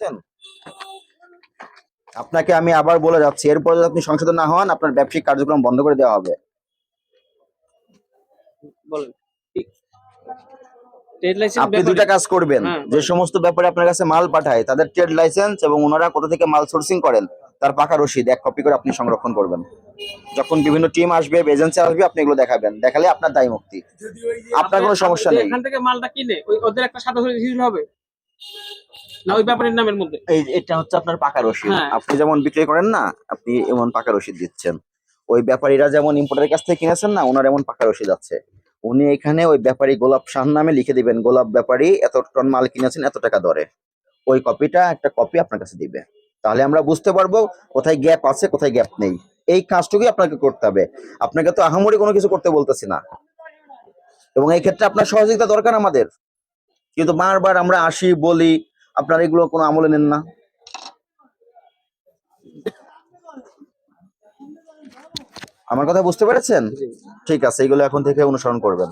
বুঝছেন? আপনাকে আমি আবার বলে যাচ্ছি এরপর যদি আপনি সংশোধন না হন আপনার ব্যবসায়িক কার্যক্রম বন্ধ করে দেওয়া হবে। আপনি দুইটা কাজ করবেন। হ্যাঁ, যে সমস্ত ব্যাপারে আপনার কাছে মাল পাঠায় তাদের ট্রেড লাইসেন্স এবং ওনারা কোথা থেকে মাল সোর্সিং করেন তার পাকা রসিদ এক কপি করে আপনি সংরক্ষণ করবেন। যখন বিভিন্ন টিম আসবে এজেন্সি আসবে আপনি এগুলো দেখাবেন। দেখালে আপনার দায় মুক্তি। আপনার কোনো সমস্যা নেই। এখান থেকে মালটা কিনে ওদের একটা সাদা হবে। না ওই ব্যাপারের নামের মধ্যে। এই এটা হচ্ছে আপনার পাকা রসিদ। হ্যাঁ। আপনি যেমন বিক্রি করেন না আপনি এমন পাকা রসিদ দিচ্ছেন। ওই ব্যাপারীরা যেমন ইম্পোর্টারের কাছ থেকে কিনেছেন না ওনার এমন পাকা রসিদ আছে। উনি এখানে ওই ব্যাপারী গোলাপ শাহ নামে লিখে দিবেন গোলাপ ব্যাপারী এত টন মাল কিনেছেন এত টাকা দরে। ওই কপিটা একটা কপি আপনার কাছে দিবে। তাহলে আমরা বুঝতে পারব কোথায় গ্যাপ আছে কোথায় গ্যাপ নেই। এই কাজটুকুই আপনাকে করতে হবে। আপনাকে তো আহামরি কোনো কিছু করতে বলতেছি না। এবং এই ক্ষেত্রে আপনার সহযোগিতা দরকার আমাদের। কিন্তু বারবার আমরা আসি বলি আপনারা এগুলো কোনো আমলে নেন না। আমার কথা বুঝতে পেরেছেন? ঠিক আছে এগুলো এখন থেকে অনুসরণ করবেন।